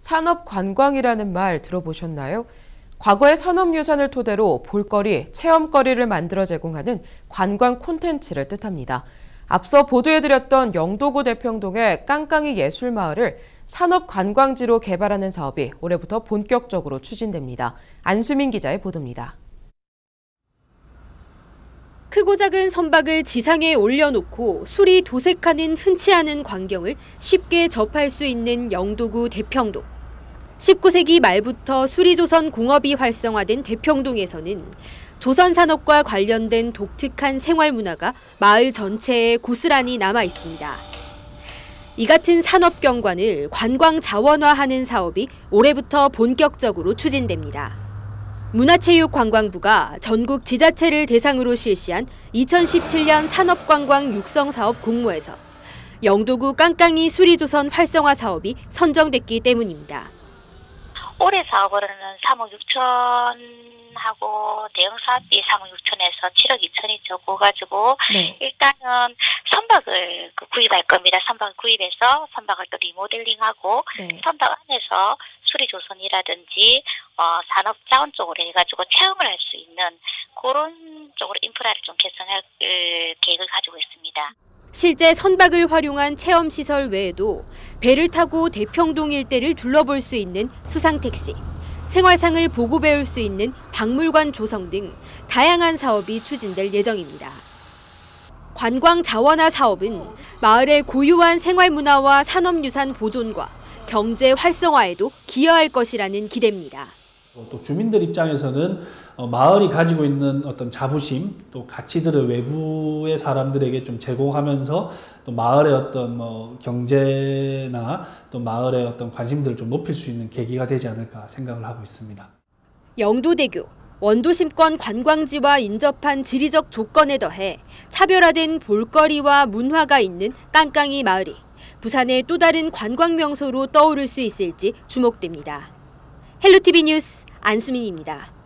산업 관광이라는 말 들어보셨나요? 과거의 산업 유산을 토대로 볼거리, 체험거리를 만들어 제공하는 관광 콘텐츠를 뜻합니다. 앞서 보도해드렸던 영도구 대평동의 깡깡이 예술마을을 산업관광지로 개발하는 사업이 올해부터 본격적으로 추진됩니다. 안수민 기자의 보도입니다. 크고 작은 선박을 지상에 올려놓고 술이 도색하는 흔치 않은 광경을 쉽게 접할 수 있는 영도구 대평동. 19세기 말부터 수리조선 공업이 활성화된 대평동에서는 조선 산업과 관련된 독특한 생활 문화가 마을 전체에 고스란히 남아 있습니다. 이 같은 산업 경관을 관광 자원화하는 사업이 올해부터 본격적으로 추진됩니다. 문화체육관광부가 전국 지자체를 대상으로 실시한 2017년 산업관광 육성사업 공모에서 영도구 깡깡이 수리조선 활성화 사업이 선정됐기 때문입니다. 올해 사업으로는 3억 6천하고 대형 사업비 3억 6천에서 7억 2천이 적어가지고 네. 일단은 선박을 그 구입할 겁니다. 선박 구입해서 선박을 또 리모델링하고 네. 선박 안에서 수리조선이라든지 어, 산업 자원 쪽으로 해가지고 체험을 할 수 있는 그런 쪽으로 인프라를 좀 개선할 계획을 가지고 있습니다. 실제 선박을 활용한 체험 시설 외에도 배를 타고 대평동 일대를 둘러볼 수 있는 수상 택시, 생활상을 보고 배울 수 있는 박물관 조성 등 다양한 사업이 추진될 예정입니다. 관광 자원화 사업은 마을의 고유한 생활문화와 산업유산 보존과 경제 활성화에도 기여할 것이라는 기대입니다. 또 주민들 입장에서는 어, 마을이 가지고 있는 어떤 자부심 또 가치들을 외부의 사람들에게 좀 제공하면서 또 마을의 어떤 뭐 경제나 또 마을의 어떤 관심들을 좀 높일 수 있는 계기가 되지 않을까 생각을 하고 있습니다. 영도대교 원도심권 관광지와 인접한 지리적 조건에 더해 차별화된 볼거리와 문화가 있는 깡깡이 마을이 부산의 또 다른 관광 명소로 떠오를 수 있을지 주목됩니다. 헬로티비 뉴스 안수민입니다.